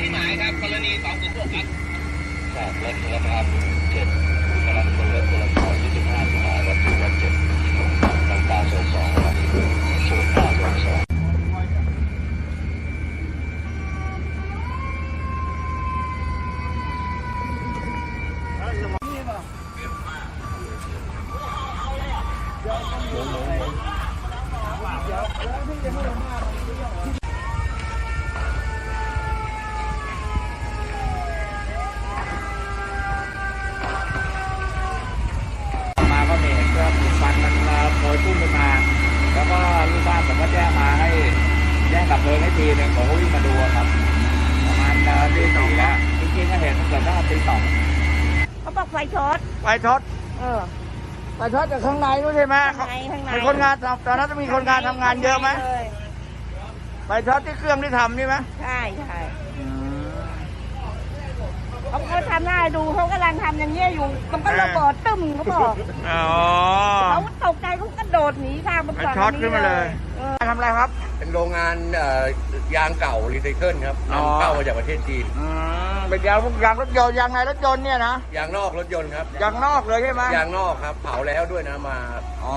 ที่หมายครับ กรณีสองศูนย์หกครับจากรถคุณภาพเจ็ดกำลังคนรถตัวละคร พยพุ่งขึ้นมา แล้วก็ลูกบ้านผมก็แจ้งมาให้แจ้งดับเพลิงให้ทีหนึ่งผมก็วิ่งมาดูอะครับ ประมาณเอ่อตีสี่แล้วจริงๆก็เห็นมันเกิดตั้งแต่ตีสองเขาบอกไฟช็อตไฟช็อตเออไฟช็อตจากข้างในนู้นใช่ไหมข้างในข้างในมีคนงานตอนนั้นจะมีคนงานทำงานเยอะไหมลไฟช็อตที่เครื่องที่ทำนี่ไหมใช่ใช่เขา ก็ทำหน้าดูเขากำลังทำอย่างเงี้ยอยู่มันก็ระเบิดตึ้มเขาบอกอ๋อเขาตกใจเขากระโดดหนีทางบนไฟฝั่งช็อตขึ้นมาเลยเออทำอะไรครับ เป็นโรงงานเอ่อยางเก่ารีไซเคิลครับอ๋อนำเข้ามาจากประเทศจีนอืมเป็นยางพวกยางรถยนต์ยางในรถยนต์เนี่ยนะยางนอกรถยนต์ครับยางนอกเลยใช่ไหมยางนอกครับ เผาแล้วด้วยนะมาอ๋อ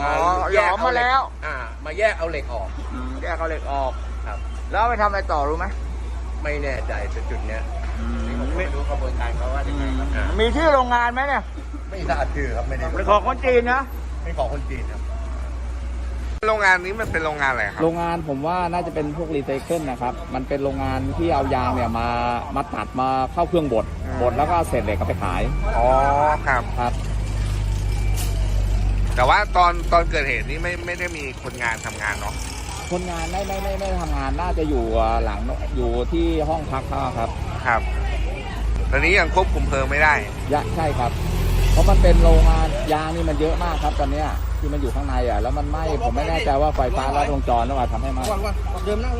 แยกหลอมมาแล้ว อ่า มาแยกเอาเหล็กออกอืมแยกเอาเหล็กออกครับ แล้วเอาไปทำอะไรต่อรู้ไหมไม่แน่ใจจุดๆเนี้ย มีไม่รู้กระบวนการเขาว่ายังไงครับอ่ามีชื่อโรงงานไหมเนี่ยไม่ทราบชื่อครับไม่ได้เป็นของคนจีนนะไม่ของคนจีนครับ โรงงานนี้มันเป็นโรงงานอะไรครับ โรงงานผมว่าน่าจะเป็นพวกรีไซเคิลนะครับ มันเป็นโรงงานที่เอายางเนี่ยมา มาตัดมาเข้าเครื่องบดอืมบดแล้วก็เอาเศษเหล็กก็ไปขาย อ๋อ ครับ ครับ แต่ว่าตอนตอนเกิดเหตุนี้ไม่ไม่ได้มีคนงานทำงานเนาะ คนงานไม่ไม่ไม่ไม่ได้ทำงานน่าจะอยู่หลังอยู่ที่ห้องพักเขาครับ ครับ ตอนนี้ยังควบคุมเพลิงไม่ได้ยะใช่ครับ เพราะมันเป็นโรงงานยางนี่มันเยอะมากครับตอนเนี้ยที่มันอยู่ข้างในอะแล้วมันไหม้ผมไม่แน่ใจว่าไฟฟ้าลัดวงจรหรือเปล่าทำให้ไหม้เดิมนั่ง